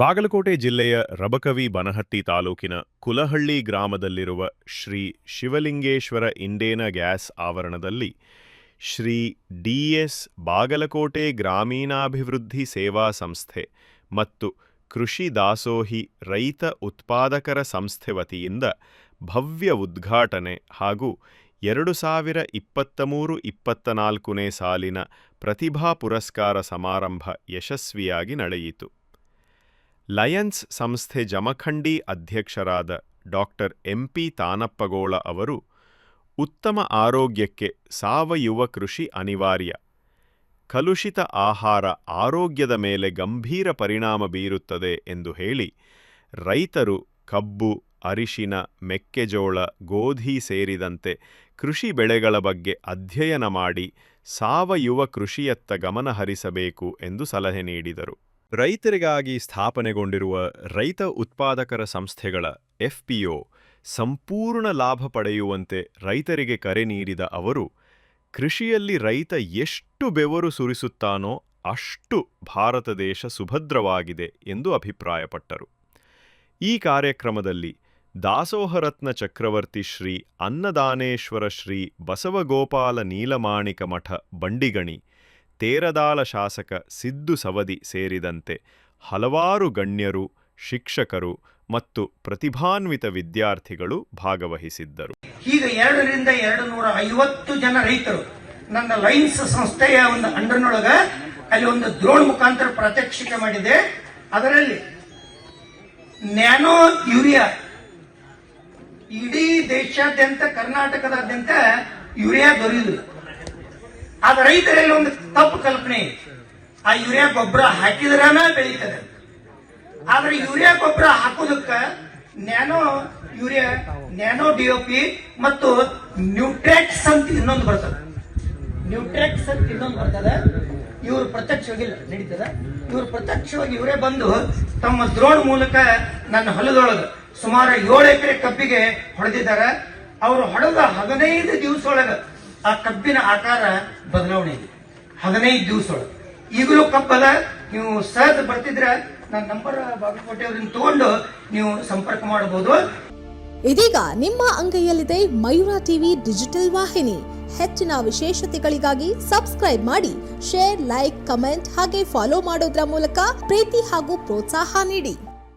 ಬಾಗಲಕೋಟೆ ಜಿಲ್ಲೆಯ ರಬಕವಿ ಬನಹಟ್ಟಿ ತಾಲೂಕಿನ ಕುಲಹಳ್ಳಿ ಗ್ರಾಮದಲ್ಲಿರುವ ಶ್ರೀ ಶಿವಲಿಂಗೇಶ್ವರ ಇಂಡೇನ ಗ್ಯಾಸ್ ಆವರಣದಲ್ಲಿ ಶ್ರೀ ಡಿಎಸ್ ಬಾಗಲಕೋಟೆ ಗ್ರಾಮೀಣಾಭಿವೃದ್ಧಿ ಸೇವಾ ಸಂಸ್ಥೆ ಮತ್ತು ಕೃಷಿ ದಾಸೋಹಿ ರೈತ ಉತ್ಪಾದಕರ ಸಂಸ್ಥೆ ವತಿಯಿಂದ ಭವ್ಯ ಉದ್ಘಾಟನೆ ಹಾಗೂ ಎರಡು ಸಾವಿರ ಇಪ್ಪತ್ತ ಮೂರು ಇಪ್ಪತ್ತ ನಾಲ್ಕನೇ ಸಾಲಿನ ಪ್ರತಿಭಾ ಪುರಸ್ಕಾರ ಸಮಾರಂಭ ಯಶಸ್ವಿಯಾಗಿ ನಡೆಯಿತು. ಲಯನ್ಸ್ ಸಂಸ್ಥೆ ಜಮಖಂಡಿ ಅಧ್ಯಕ್ಷರಾದ ಡಾಕ್ಟರ್ ಎಂಪಿ ತಾನಪ್ಪಗೋಳ ಅವರು, ಉತ್ತಮ ಆರೋಗ್ಯಕ್ಕೆ ಸಾವಯವ ಕೃಷಿ ಅನಿವಾರ್ಯ. ಕಲುಷಿತ ಆಹಾರ ಆರೋಗ್ಯದ ಮೇಲೆ ಗಂಭೀರ ಪರಿಣಾಮ ಬೀರುತ್ತದೆ ಎಂದು ಹೇಳಿ, ರೈತರು ಕಬ್ಬು, ಅರಿಶಿನ, ಮೆಕ್ಕೆಜೋಳ, ಗೋಧಿ ಸೇರಿದಂತೆ ಕೃಷಿ ಬೆಳೆಗಳ ಬಗ್ಗೆ ಅಧ್ಯಯನ ಮಾಡಿ ಸಾವಯವ ಕೃಷಿಯತ್ತ ಗಮನಹರಿಸಬೇಕು ಎಂದು ಸಲಹೆ ನೀಡಿದರು. ರೈತರಿಗಾಗಿ ಸ್ಥಾಪನೆಗೊಂಡಿರುವ ರೈತ ಉತ್ಪಾದಕರ ಸಂಸ್ಥೆಗಳ ಎಫ್ಪಿಒ ಸಂಪೂರ್ಣ ಲಾಭ ಪಡೆಯುವಂತೆ ರೈತರಿಗೆ ಕರೆ ನೀಡಿದ ಅವರು, ಕೃಷಿಯಲ್ಲಿ ರೈತ ಎಷ್ಟು ಬೆವರು ಸುರಿಸುತ್ತಾನೋ ಅಷ್ಟು ಭಾರತ ದೇಶ ಸುಭದ್ರವಾಗಿದೆ ಎಂದು ಅಭಿಪ್ರಾಯಪಟ್ಟರು. ಈ ಕಾರ್ಯಕ್ರಮದಲ್ಲಿ ದಾಸೋಹರತ್ನ ಚಕ್ರವರ್ತಿ ಶ್ರೀ ಅನ್ನದಾನೇಶ್ವರ ಶ್ರೀ ಬಸವಗೋಪಾಲ ನೀಲಮಾಣಿಕ ಮಠ, ಬಂಡಿಗಣಿ ತೇರದಾಳ ಶಾಸಕ ಸಿದ್ದು ಸವದಿ ಸೇರಿದಂತೆ ಹಲವಾರು ಗಣ್ಯರು, ಶಿಕ್ಷಕರು ಮತ್ತು ಪ್ರತಿಭಾನ್ವಿತ ವಿದ್ಯಾರ್ಥಿಗಳು ಭಾಗವಹಿಸಿದ್ದರು. ಈಗ ಎರಡರಿಂದ ಎರಡು ನೂರ ಐವತ್ತು ಜನ ರೈತರು ನನ್ನ ಲೈನ್ಸ್ ಸಂಸ್ಥೆಯ ಒಂದು ಅಂಡರ್ನೊಳಗ ಅಲ್ಲಿ ಒಂದು ದ್ರೋಣ ಮುಖಾಂತರ ಪ್ರಾತ್ಯಕ್ಷಿಕೆ ಮಾಡಿದೆ. ಅದರಲ್ಲಿ ನ್ಯಾನೋ ಯೂರಿಯಾ, ಇಡೀ ದೇಶಾದ್ಯಂತ, ಕರ್ನಾಟಕದಾದ್ಯಂತ ಯೂರಿಯಾ ದೊರೆಯುವುದಿಲ್ಲ. ಆದ ರೈತರಲ್ಲಿ ಒಂದು ತಪ್ಪು ಕಲ್ಪನೆ. ಆ ಯೂರಿಯಾ ಗೊಬ್ಬರ ಹಾಕಿದ್ರನ ಬೆಳೀತದೆ. ಆದ್ರೆ ಯೂರಿಯಾ ಗೊಬ್ಬರ ಹಾಕೋದಕ್ಕ ನ್ಯಾನೋ ಯೂರಿಯಾ, ನ್ಯಾನೋ ಡಿಒಪಿ ಮತ್ತು ನ್ಯೂಟ್ರೆಕ್ಸ್ ಅಂತ ಇನ್ನೊಂದು ಬರ್ತದೆ. ನ್ಯೂಟ್ರೆಕ್ಸ್ ಅಂತ ಇನ್ನೊಂದು ಬರ್ತದೆ. ಇವರು ಪ್ರತ್ಯಕ್ಷವಾಗಿ ನಡೀತದ. ಇವರು ಪ್ರತ್ಯಕ್ಷವಾಗಿ ಇವರೇ ಬಂದು ತಮ್ಮ ದ್ರೋಣ ಮೂಲಕ ನನ್ನ ಹೊಲದೊಳಗೆ ಸುಮಾರು ಏಳು ಎಕರೆ ಕಬ್ಬಿಗೆ ಹೊಡೆದಿದ್ದಾರೆ. ಅವರು ಹೊಡೆದ ಹದಿನೈದು ದಿವಸ ಒಳಗೆ ಆ ಕಬ್ಬಿನ ಆಕಾರ ಬದಲಾವಣೆ ಇದೆ. ಹದಿನೈದು ದಿವಸ ಈಗಲೂ ಕಬ್ಬದ ನೀವು ಸಹಜ ಬರ್ತಿದ್ರೆ ನನ್ನ ನಂಬರ್ ಬಾಗಲಕೋಟೆ ಅವ್ರನ್ನ ತಗೊಂಡು ನೀವು ಸಂಪರ್ಕ ಮಾಡಬಹುದು ಇದೀಗ ನಿಮ್ಮ ಅಂಗೈಯಲ್ಲಿದೆ ಮಯೂರ ಟಿವಿ ಡಿಜಿಟಲ್ ವಾಹಿನಿ. ಹೆಚ್ಚಿನ ವಿಶೇಷತೆಗಳಿಗಾಗಿ ಸಬ್ಸ್ಕ್ರೈಬ್ ಮಾಡಿ, ಶೇರ್, ಲೈಕ್, ಕಮೆಂಟ್ ಹಾಗೆ ಫಾಲೋ ಮಾಡೋದ್ರ ಮೂಲಕ ಪ್ರೀತಿ ಹಾಗೂ ಪ್ರೋತ್ಸಾಹ ನೀಡಿ.